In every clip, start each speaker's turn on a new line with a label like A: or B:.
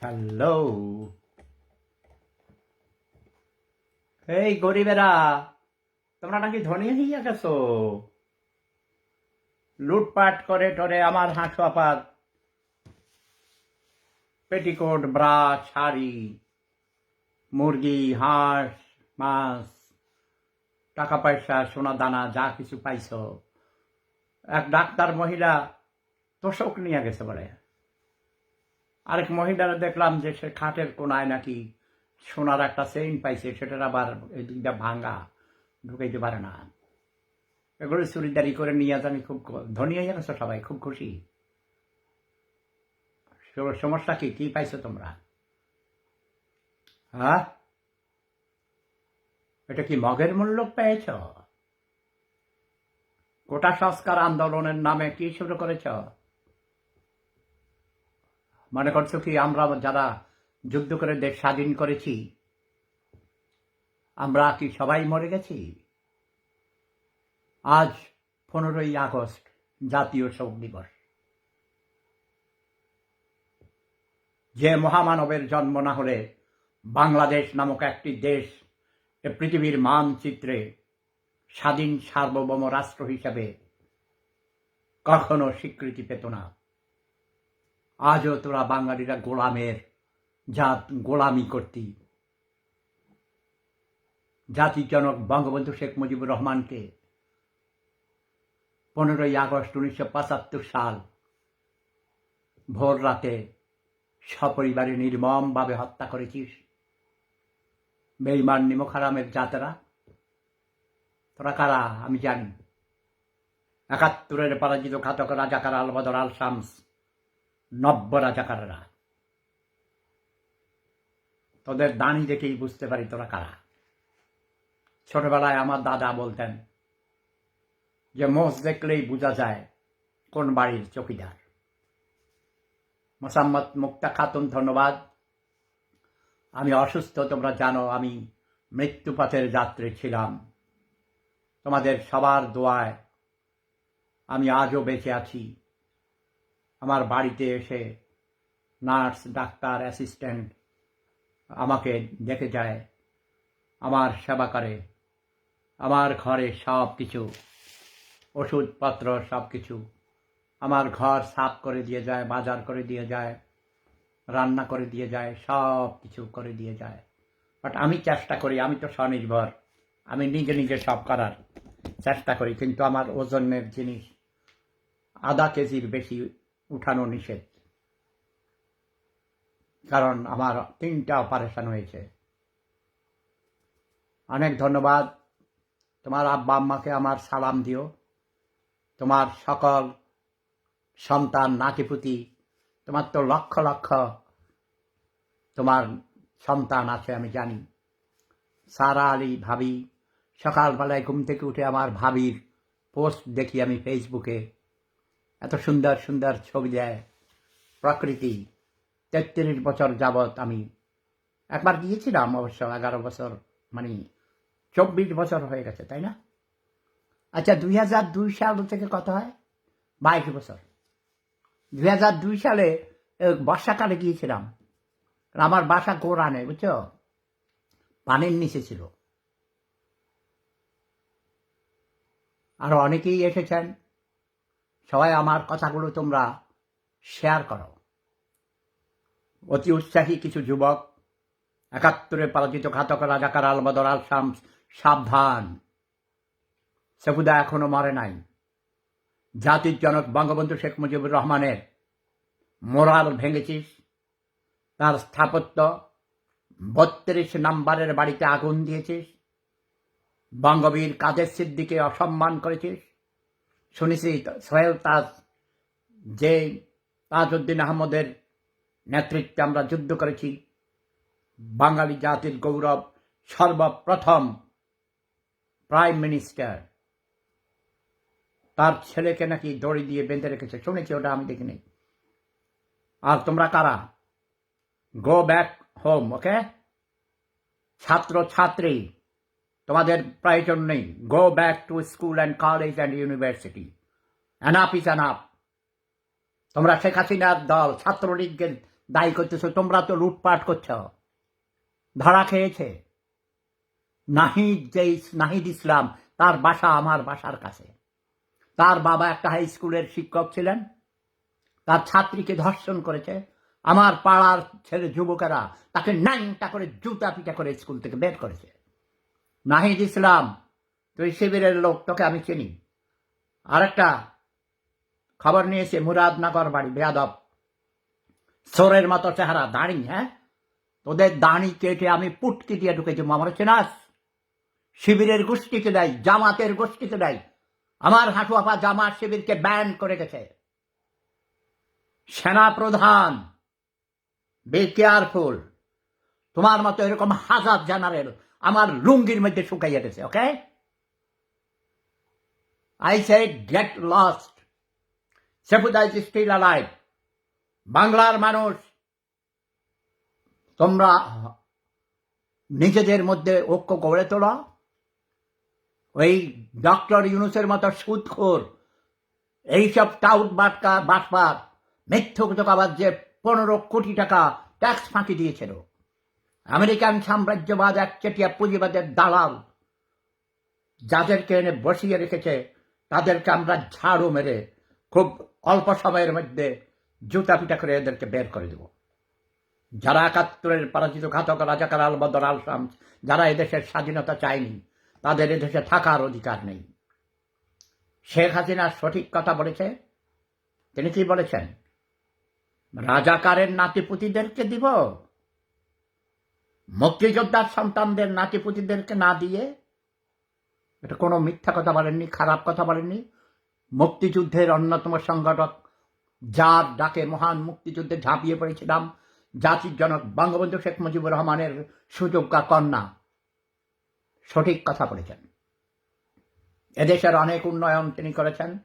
A: Hello এই গরিবেরা, তোমরা নাকি ধনী হইয়া গেছো? লুটপাট করে টরে আমার হাঁসু আপার পেটিকোট, ব্রা, শাড়ি, মুরগি, হাঁস, মাছ, টাকা পয়সা, সোনা দানা, যা কিছু পাইছ। এক ডাক্তার মহিলা তোষক নিয়ে গেছে বলে। আরেক মহিলারা দেখলাম যে সে খাটের কোনায় নাকি সোনার একটা চেইন পাইছে, সেটার আবার এই দিকটা ভাঙা, ঢুকাইতে পারে না। এগুলো চুরিদারি করে নিয়ে আজ আমি খুব ধনী হয়ে গেছো সবাই, খুব খুশি। সমস্যা কি? কি পাইছো তোমরা? হ্যাঁ? এটা কি মগের মূল্য পেয়েছ? কোটা সংস্কার আন্দোলনের নামে কি শুরু করেছ? মনে করছ কি, আমরা যারা যুদ্ধ করে দেশ স্বাধীন করেছি, আমরা কি সবাই মরে গেছি? আজ পনেরোই আগস্ট, জাতীয় শোক দিবস। যে মহামানবের জন্ম না হলে বাংলাদেশ নামক একটি দেশ পৃথিবীর মানচিত্রে স্বাধীন সার্বভৌম রাষ্ট্র হিসাবে কখনো স্বীকৃতি পেত না। আজও তোরা বাঙালিরা গোলামের জাত, গোলামি করতি। জাতির জনক বঙ্গবন্ধু শেখ মুজিবুর রহমানকে পনেরোই আগস্ট উনিশশো পঁচাত্তর সাল ভোর রাতে সপরিবারে নির্মমভাবে হত্যা করেছিস। বেইমান নিমখারামের জাতেরা। তোরা কারা? আমি জানি। একাত্তরের পরাজিত ঘাতক রাজাকার আলবদর আল শামস। নব্য রাজাকাররা। তোদের দানি দেখেই বুঝতে পারি তোরা কারা। ছোটবেলায় আমার দাদা বলতেন যে, মোষ দেখলেই বোঝা যায় কোন বাড়ির চকিদার। মোসাম্মদ মুক্তা খাতুন, ধন্যবাদ। আমি অসুস্থ, তোমরা জানো, আমি মৃত্যুপথের যাত্রী ছিলাম। তোমাদের সবার দোয়ায় আমি আজও বেঁচে আছি। আমার বাড়িতে এসে নার্স, ডাক্তার, অ্যাসিস্ট্যান্ট আমাকে দেখে যায়, আমার সেবা করে। আমার ঘরে সব কিছু, ওষুধপত্র সব কিছু। আমার ঘর সাফ করে দিয়ে যায়, বাজার করে দিয়ে যায়, রান্না করে দিয়ে যায়, সব কিছু করে দিয়ে যায়। বাট আমি চেষ্টা করি, আমি তো স্বনির্ভর, আমি নিজে নিজে সব করার চেষ্টা করি। কিন্তু আমার ওজনের জিনিস আধা কেজির বেশি উঠানো নিষেধ। কারণ আমার তিনটা অপারেশন হয়েছে। অনেক ধন্যবাদ। তোমার আব্বা আম্মাকে আমার সালাম দিও। তোমার সকল সন্তান নাতিপুতি তোমার তো লক্ষ লক্ষ তোমার সন্তান আছে, আমি জানি। সারা আলী ভাবি, সকালবেলায় ঘুম থেকে উঠে আমার ভাবির পোস্ট দেখি আমি ফেসবুকে এত সুন্দর সুন্দর ছবি দেয় প্রকৃতি। তেত্রিশ বছর যাবৎ আমি একবার গিয়েছিলাম অবশ্য এগারো বছর মানে চব্বিশ বছর হয়ে গেছে, তাই না? আচ্ছা দুই হাজার দুই সাল থেকে কত হয়? বাইশ বছর। দুই হাজার দুই সালে বর্ষাকালে গিয়েছিলাম। আমার বাসা গোড়ানে, বুঝছ? পানির নিচে ছিল। আরও অনেকেই এসেছেন। সবাই আমার কথাগুলো তোমরা শেয়ার করো। অতি উৎসাহী কিছু যুবক, একাত্তরে পরাজিত ঘাতক রাজাকার আলবদর আল শামস সাবধান। সেবুদা এখনও মরে নাই। জাতির জনক বঙ্গবন্ধু শেখ মুজিবুর রহমানের মোরাল ভেঙেছিস। তার স্থাপত্য বত্রিশ নাম্বারের বাড়িতে আগুন দিয়েছিস। বঙ্গবীর কাদের সিদ্দিকে অসম্মান করেছিস? শুনেছি, সোহেল তাজ, যে তাজউদ্দিন আহমদের নেতৃত্বে আমরা যুদ্ধ করেছি, বাঙালি জাতির গৌরব সর্বপ্রথম প্রাইম মিনিস্টার। তার ছেলেকে নাকি দড়ি দিয়ে বেঁধে রেখেছে, শুনেছি, ওটা আমি দেখিনি। আর তোমরা কারা? গো ব্যাক হোম ওকে ছাত্র ছাত্রী তোমাদের প্রয়োজন নেই। Go back to school and college and university enough is enough তোমরা শেখ হাসিনার দল, ছাত্রলীগের দায়ী করতেছো, তোমরা তো লুটপাট করছ। ধরা খেয়েছে। নাহিদ যে নাহিদ ইসলাম, তার বাসা আমার বাসার কাছে। তার বাবা একটা হাই স্কুলের শিক্ষক ছিলেন। তার ছাত্রীকে ধর্ষণ করেছে। আমার পাড়ার ছেলে যুবকেরা তাকে ন্যাংটা করে জুতা পিটা করে স্কুল থেকে বের করেছে। নাহিদ ইসলাম তুই শিবিরের লোক তোকে আমি চিনি। আরেকটা খবর নিয়েছে মুরাদনগর বাড়ি, বেয়াদব। সোরের মতো চেহারা, দাঁড়ি হ্যাঁ? তোদের দাঁড়ি কেটে আমি পুটকি দিয়ে ঢুকেছি আমার চেনাস? শিবিরের গোষ্ঠীকে দেয়, জামাতের গোষ্ঠীকে দেয়। আমার হাঁটু জামাত শিবিরকে ব্যান করে গেছে। সেনা প্রধান বি কেয়ারফুল তোমার মতো এরকম হাজার জেনারেল আমার লুঙ্গির মধ্যে শুকাইয়া গেছে okay I said get lost Sefuda still বাংলার মানুষ, তোমরা নিজেদের মধ্যে ঐক্য গড়ে তোলো। ওই ডক্টর ইউনুসের মতো সুদখোর এইসব টাউট বাটকা বাটপার, মিথ্যুক যে পনেরো কোটি টাকা ট্যাক্স ফাঁকি দিয়েছিল। আমেরিকান সাম্রাজ্যবাদ একচেটিয়া পুঁজিবাদের দালাল। যাদেরকে এনে বসিয়ে রেখেছে, তাদেরকে আমরা ঝাড়ু মেরে খুব অল্প সময়ের মধ্যে জুতা পিটা করে এদেরকে বের করে দেব। যারা একাত্তরের পরাজিত ঘাতক রাজাকার আল বদর আল যারা এদেশের স্বাধীনতা চায়নি, তাদের এদেশে থাকার অধিকার নেই। শেখ হাসিনা সঠিক কথা বলেছে। তিনি কি বলেছেন? রাজাকারের নাতিপুতিদেরকে দিব মুক্তিযোদ্ধার সন্তানদের, নাতিপুতিদেরকে না দিয়ে, এটা কোনো মিথ্যা কথা বলেননি, খারাপ কথা বলেননি। মুক্তিযুদ্ধের অন্যতম সংগঠক যার ডাকে মহান মুক্তিযুদ্ধে ঝাঁপিয়ে পড়েছিলাম, জাতির জনক বঙ্গবন্ধু শেখ মুজিবুর রহমানের সুযোগ্যা কন্যা। সঠিক কথা বলেছেন। এদেশের অনেক উন্নয়ন তিনি করেছেন।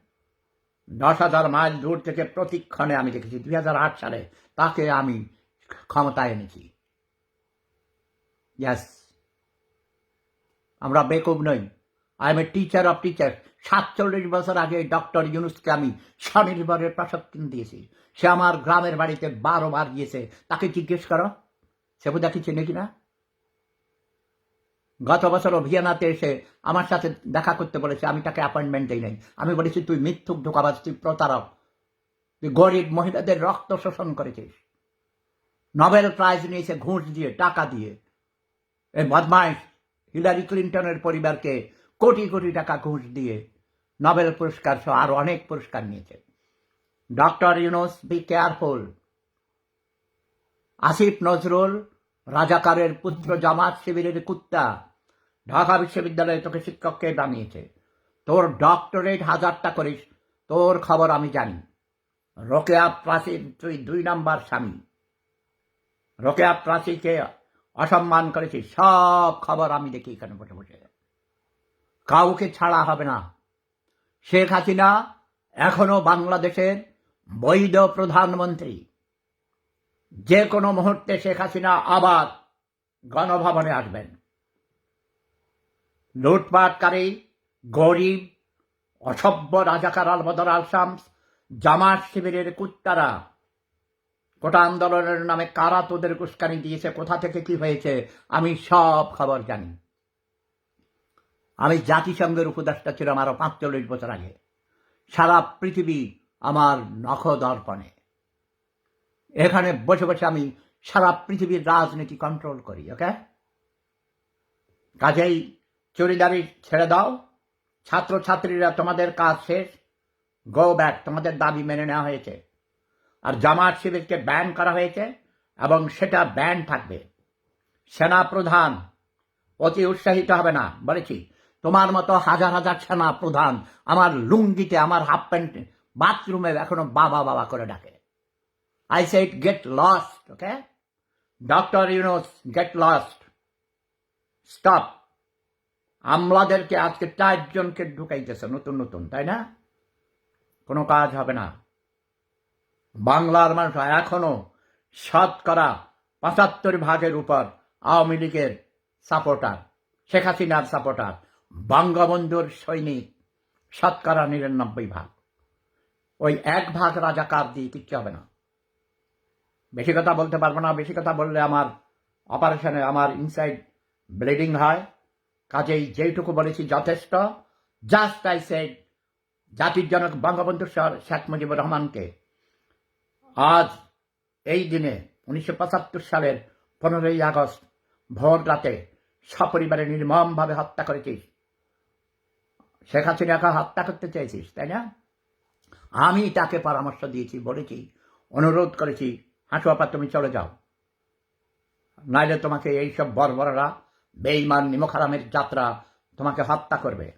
A: দশ হাজার মাইল দূর থেকে প্রতিক্ষণে আমি দেখেছি, দুই হাজার আট সালে তাকে আমি ক্ষমতায় এনেছি। ইয়াস আমরা বেকুব নই। I am a teacher of teacher সাতচল্লিশ বছর আগে ডক্টর ইউনুসকে আমি স্বনির্ভরের প্রশিক্ষণ দিয়েছি। সে আমার গ্রামের বাড়িতে বারো বার গিয়েছে। তাকে জিজ্ঞেস করো, সে বোধ কি চেনে কিনা? গত বছর ভিয়েনাতে এসে আমার সাথে দেখা করতে বলেছে, আমি তাকে অ্যাপয়েন্টমেন্ট দিই নাই। আমি বলেছি, তুই মিথ্যুক ঢোকাবাজ তুই প্রতারক। তুই গরিব মহিলাদের রক্ত শোষণ করেছিস। নোবেল প্রাইজ নিয়েছে ঘুষ দিয়ে, টাকা দিয়ে। এই বদমাইশ, হিলারি ক্লিন্টনের পরিবারকে কোটি কোটি টাকা ঘুষ দিয়ে নোবেল পুরস্কার সহ আরও অনেক পুরস্কার নিয়েছে। Doctor Yunus be careful Asif Nazrul, রাজাকারের পুত্র জামাত শিবিরের কুত্তা, ঢাকা বিশ্ববিদ্যালয়ে তোকে শিক্ষককে বানিয়েছে। তোর ডক্টরেট হাজারটা করিস, তোর খবর আমি জানি। রোকেয়া প্রাচীর, তুই দুই নাম্বার স্বামী। রোকেয়া প্রাচীকে অসম্মান করেছিস সব খবর আমি দেখি এখানে বসে বসে। কাউকে ছাড়া হবে না। শেখ হাসিনা এখনও বাংলাদেশের বৈধ প্রধানমন্ত্রী। যে কোনো মুহূর্তে শেখ হাসিনা আবার গণভবনে আসবেন। লুটপাটকারী, গরিব, অসভ্য রাজাকার আল বদর আল শামস জামাত শিবিরের কুত্তারা কোটা আন্দোলনের নামে কারা তোদের কুস্কানি দিয়েছে, কোথা থেকে কি হয়েছে, আমি সব খবর জানি। আমি জাতিসংঘের উপদেষ্টা ছিলাম আরও পাঁচচল্লিশ বছর আগে। সারা পৃথিবী আমার নখ দর্পণে এখানে বসে বসে আমি সারা পৃথিবীর রাজনীতি কন্ট্রোল করি, ওকে? কাজেই চুরিদারি ছেড়ে দাও। ছাত্রছাত্রীরা, তোমাদের কাজ শেষ। গো ব্যাক তোমাদের দাবি মেনে নেওয়া হয়েছে। আর জামাত শিবিরকে ব্যান করা হয়েছে এবং সেটা ব্যান থাকবে। সেনা প্রধান অতি উৎসাহিত হবে না। বলেছি, তোমার মতো হাজার হাজার সেনা প্রধান আমার লুঙ্গিতে, আমার হাফ প্যান্ট বাথরুমে এখনও বাবা বাবা করে ডাকে। I said get lost okay doctor Yunus get lost stop আমলাদেরকে আজকে চারজনকে ঢুকাইতেছে, নতুন নতুন, তাই না? কোনো কাজ হবে না। বাংলার মানুষ এখনও শতকরা পঁচাত্তর ভাগের উপর আওয়ামী লীগের সাপোর্টার, শেখ হাসিনার সাপোর্টার, বঙ্গবন্ধুর সৈনিক, শতকরা নিরানব্বই ভাগ। ওই এক ভাগ রাজাকার দিয়ে কিচ্ছু হবে না। বেশি কথা বলতে পারব না, বেশি কথা বললে আমার অপারেশনে আমার ইনসাইড ব্লিডিং হয়। কাজেই যেইটুকু বলেছি যথেষ্ট। জাস্ট আই সেড জাতির জনক বঙ্গবন্ধু শেখ মুজিবুর রহমানকে আজ এই দিনে উনিশশো পঁচাত্তর সালের পনেরোই আগস্ট ভোর রাতে সপরিবারে নির্মমভাবে হত্যা করেছিস। শেখ হাসিনাকে হত্যা করতে চেয়েছিস, তাই না? আমি তাকে পরামর্শ দিয়েছি, বলেছি, অনুরোধ করেছি হাঁটুয়াপা তুমি চলে যাও। নাইলে তোমাকে এইসব বর্বররা বেইমান নিমখারামের যাত্রা তোমাকে হত্যা করবে।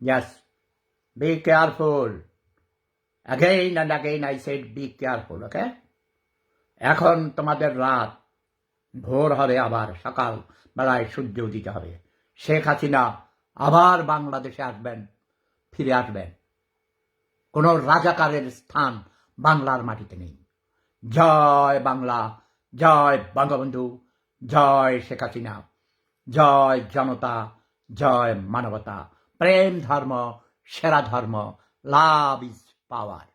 A: Yes be careful again and again I said be careful okay এখন তোমাদের রাত, ভোর হবে আবার, সকাল বেলায় সূর্য উদিতে হবে। শেখ হাসিনা আবার বাংলাদেশে আসবেন, ফিরে আসবেন। কোন রাজাকারের স্থান বাংলার মাটিতে নেই। জয় বাংলা, জয় বঙ্গবন্ধু, জয় শেখ হাসিনা, জয় জনতা, জয় মানবতা। প্রেম ধর্ম, সেরা ধর্ম, লাভ ইজ পাওয়ার